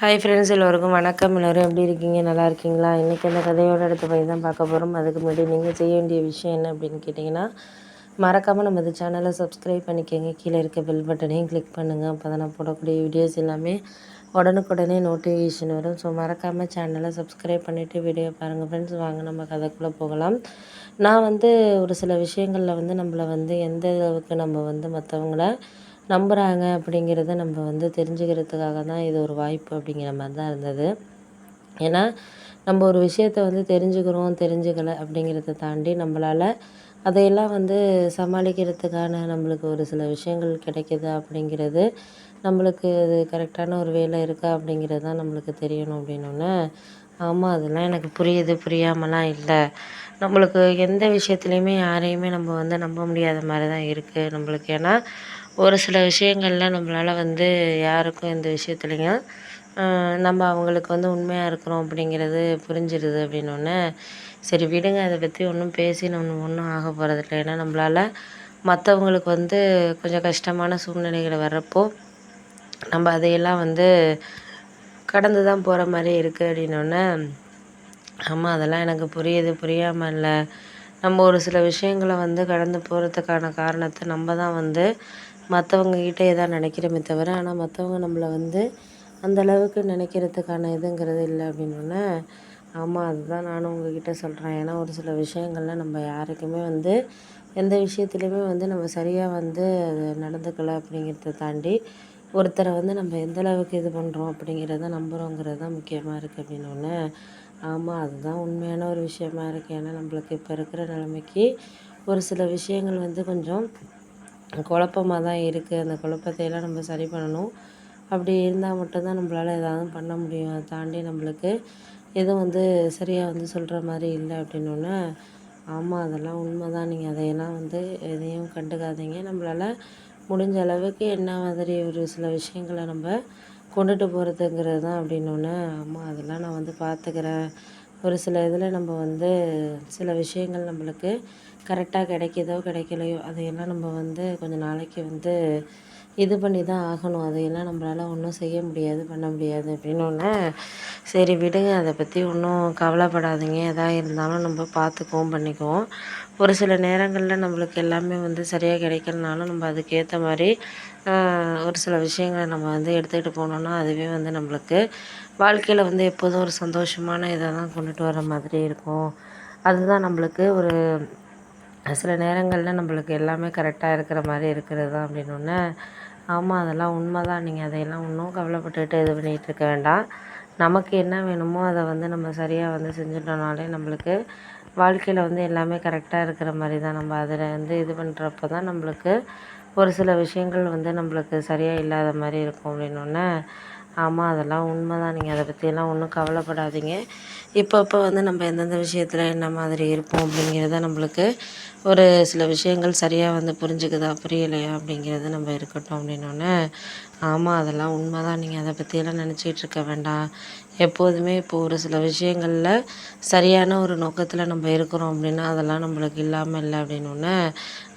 Hi friends எல்லோருக்கும் வணக்கம். எல்லோரும் எப்படி இருக்கீங்க? நல்லா இருக்கீங்களா? இன்றைக்கி அந்த கதையோட அடுத்த போய் தான் பார்க்க போகிறோம் அதுக்கு முன்னாடி நீங்கள் செய்ய வேண்டிய விஷயம் என்ன அப்படின்னு கேட்டிங்கன்னா மறக்காமல் நம்ம இந்த சேனலை சப்ஸ்கிரைப் பண்ணிக்கோங்க. கீழே இருக்க பெல் பட்டனையும் கிளிக் பண்ணுங்கள் அப்போ தான் நான் போடக்கூடிய வீடியோஸ் எல்லாமே உடனுக்குடனே நோட்டிஃபிகேஷன் வரும். ஸோ மறக்காமல் சேனலை சப்ஸ்கிரைப் பண்ணிவிட்டு வீடியோ பாருங்கள் ஃப்ரெண்ட்ஸ் வாங்க நம்ம கதைக்குள்ளே போகலாம். நான் வந்து ஒரு சில விஷயங்களில் வந்து நம்மளை வந்து எந்த அளவுக்கு நம்ம வந்து மற்றவங்கள நம்புகிறாங்க அப்படிங்கிறத நம்ம வந்து தெரிஞ்சுக்கிறதுக்காக தான் இது ஒரு வாய்ப்பு அப்படிங்கிற மாதிரி தான் இருந்தது. ஏன்னா நம்ம ஒரு விஷயத்த வந்து தெரிஞ்சுக்கிறோம் தெரிஞ்சுக்கல அப்படிங்கிறத தாண்டி நம்மளால் அதையெல்லாம் வந்து சமாளிக்கிறதுக்கான நம்மளுக்கு ஒரு சில விஷயங்கள் கிடைக்கிது அப்படிங்கிறது நம்மளுக்கு அது கரெக்டான ஒரு வேலை இருக்கா அப்படிங்கிறது தான் நம்மளுக்கு தெரியணும் அப்படின்னோடனே ஆமாம் அதெல்லாம் எனக்கு புரியுது புரியாமலாம் இல்லை. நம்மளுக்கு எந்த விஷயத்துலையுமே யாரையுமே நம்ம வந்து நம்ப முடியாத மாதிரி தான் இருக்குது நம்மளுக்கு. ஏன்னா ஒரு சில விஷயங்களில் நம்மளால் வந்து யாருக்கும் எந்த விஷயத்துலையும் நம்ம அவங்களுக்கு வந்து உண்மையாக இருக்கிறோம் அப்படிங்கிறது புரிஞ்சிடுது அப்படின்னோடனே சரி விடுங்க அதை பற்றி ஒன்றும் பேசி நம்ம ஒன்றும் ஆக போகிறதில்ல ஏன்னா நம்மளால் மற்றவங்களுக்கு வந்து கொஞ்சம் கஷ்டமான சூழ்நிலைகள் வர்றப்போ நம்ம அதையெல்லாம் வந்து கடந்து தான் போகிற மாதிரி இருக்குது அப்படின்னோடனே ஆமாம் அதெல்லாம் எனக்கு புரியுது புரியாமல் இல்லை. நம்ம ஒரு சில விஷயங்களை வந்து கடந்து போகிறதுக்கான காரணத்தை நம்ம தான் வந்து மற்றவங்கக்கிட்ட தான் நினைக்கிறோமே தவிர ஆனால் மற்றவங்க நம்மளை வந்து அந்த அளவுக்கு நினைக்கிறதுக்கான இதுங்கிறது இல்லை அப்படின்னோடனே ஆமாம் அதுதான் நானும் உங்ககிட்ட சொல்கிறேன் ஏன்னா ஒரு சில விஷயங்கள்ல நம்ம யாருக்குமே வந்து எந்த விஷயத்துலையுமே வந்து நம்ம சரியாக வந்து நடந்துக்கலை அப்படிங்கிறத தாண்டி ஒருத்தரை வந்து நம்ம எந்த அளவுக்கு இது பண்ணுறோம் அப்படிங்கிறத நம்புகிறோங்கிறது தான் முக்கியமாக இருக்குது அப்படின்னோடனே ஆமாம் அதுதான் உண்மையான ஒரு விஷயமா இருக்குது ஏன்னா நம்மளுக்கு இப்போ இருக்கிற நிலைமைக்கு ஒரு சில விஷயங்கள் வந்து கொஞ்சம் குழப்பமாக தான் இருக்குது அந்த குழப்பத்தையெல்லாம் நம்ம சரி பண்ணணும். அப்படி இருந்தால் மட்டும்தான் நம்மளால் ஏதாவது பண்ண முடியும். அதை தாண்டி நம்மளுக்கு எதுவும் வந்து சரியாக வந்து சொல்கிற மாதிரி இல்லை அப்படின்னோடனே ஆமாம் அதெல்லாம் உண்மை தான் நீங்கள் அதையெல்லாம் வந்து எதையும் கண்டுக்காதீங்க. நம்மளால முடிஞ்ச அளவுக்கு என்ன மாதிரி ஒரு சில விஷயங்களை நம்ம கொண்டுட்டு போகிறதுங்கிறது தான் அப்படின்னோடனே ஆமாம் அதெல்லாம் நான் வந்து பார்த்துக்கிறேன் ஒரு சில இதில் நம்ம வந்து சில விஷயங்கள் நம்மளுக்கு கரெக்டாக கிடைக்கிதோ கிடைக்கலையோ அதையெல்லாம் நம்ம வந்து கொஞ்சம் நாளைக்கு வந்து இது பண்ணி தான் ஆகணும். அதையெல்லாம் நம்மளால் ஒன்றும் செய்ய முடியாது பண்ண முடியாது அப்படின்னோடனே சரி விடுங்க அதை பற்றி ஒன்றும் கவலைப்படாதீங்க. எதாக இருந்தாலும் நம்ம பார்த்துக்குவோம் பண்ணிக்குவோம். ஒரு சில நேரங்களில் நம்மளுக்கு எல்லாமே வந்து சரியாக கிடைக்கலனாலும் நம்ம அதுக்கேற்ற மாதிரி ஒரு சில விஷயங்களை நம்ம வந்து எடுத்துக்கிட்டு போனோம்னா அதுவே வந்து நம்மளுக்கு வாழ்க்கையில் வந்து எப்போதும் ஒரு சந்தோஷமான இதை தான் கொண்டுட்டு வர மாதிரி இருக்கும். அதுதான் நம்மளுக்கு ஒரு சில நேரங்களில் நம்மளுக்கு எல்லாமே கரெக்டாக இருக்கிற மாதிரி இருக்கிறது தான் அப்படின்னோடனே ஆமாம் அதெல்லாம் உண்மை தான் நீங்கள் அதையெல்லாம் ஒன்றும் கவலைப்பட்டுக்கிட்டு இது பண்ணிகிட்டு இருக்க வேண்டாம். நமக்கு என்ன வேணுமோ அதை வந்து நம்ம சரியாக வந்து செஞ்சுட்டோம்னாலே நம்மளுக்கு வாழ்க்கையில் வந்து எல்லாமே கரெக்டாக இருக்கிற மாதிரி தான் நம்ம அதில் வந்து இது பண்ணுறப்ப தான் நம்மளுக்கு ஒரு சில விஷயங்கள் வந்து நம்மளுக்கு சரியாக இல்லாத மாதிரி இருக்கும் அப்படின்னோடனே ஆமாம் அதெல்லாம் உண்மை தான் நீங்கள் அதை பற்றியெல்லாம் ஒன்றும் கவலைப்படாதீங்க. இப்பப்போ வந்து நம்ம எந்தெந்த விஷயத்தில் என்ன மாதிரி இருப்போம் அப்படிங்கிறத நம்மளுக்கு ஒரு சில விஷயங்கள் சரியாக வந்து புரிஞ்சுக்குதா புரியலையா அப்படிங்கிறது நம்ம இருக்கட்டும் அப்படின்னோடனே ஆமாம் அதெல்லாம் உண்மை தான் நீங்கள் அதை பற்றியெல்லாம் நினச்சிட்டு இருக்க வேண்டாம். எப்போதுமே இப்போ ஒரு சில விஷயங்களில் சரியான ஒரு நோக்கத்தில் நம்ம இருக்கிறோம் அப்படின்னா அதெல்லாம் நம்மளுக்கு இல்லாமல் இல்லை அப்படின்னோடனே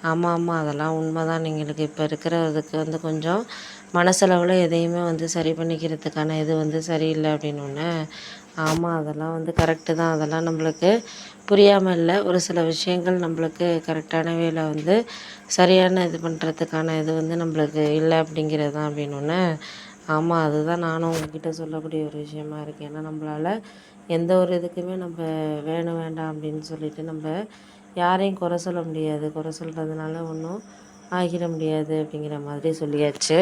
ஆமாம் ஆமாம் அதெல்லாம் உண்மை தான் எங்களுக்கு இப்போ இருக்கிறதுக்கு வந்து கொஞ்சம் மனசளவில் எதையுமே வந்து சரி பண்ணிக்கிறதுக்கான இது வந்து சரியில்லை அப்படின்னோடனே ஆமாம் அதெல்லாம் வந்து கரெக்டு தான். அதெல்லாம் நம்மளுக்கு புரியாமல் இல்லை. ஒரு சில விஷயங்கள் நம்மளுக்கு கரெக்டான வேலை வந்து சரியான இது பண்ணுறதுக்கான இது வந்து நம்மளுக்கு இல்லை அப்படிங்கிறது தான் அப்படின்னோடனே ஆமாம் அதுதான் நானும் உங்ககிட்ட சொல்லக்கூடிய ஒரு விஷயமா இருக்குது ஏன்னா நம்மளால் எந்த ஒரு இதுக்குமே நம்ம வேணும் வேண்டாம் அப்படின்னு சொல்லிட்டு நம்ம யாரையும் குறை சொல்ல முடியாது. குறை சொல்கிறதுனால ஒன்றும் ஆகிட முடியாது அப்படிங்கிற மாதிரி சொல்லியாச்சு.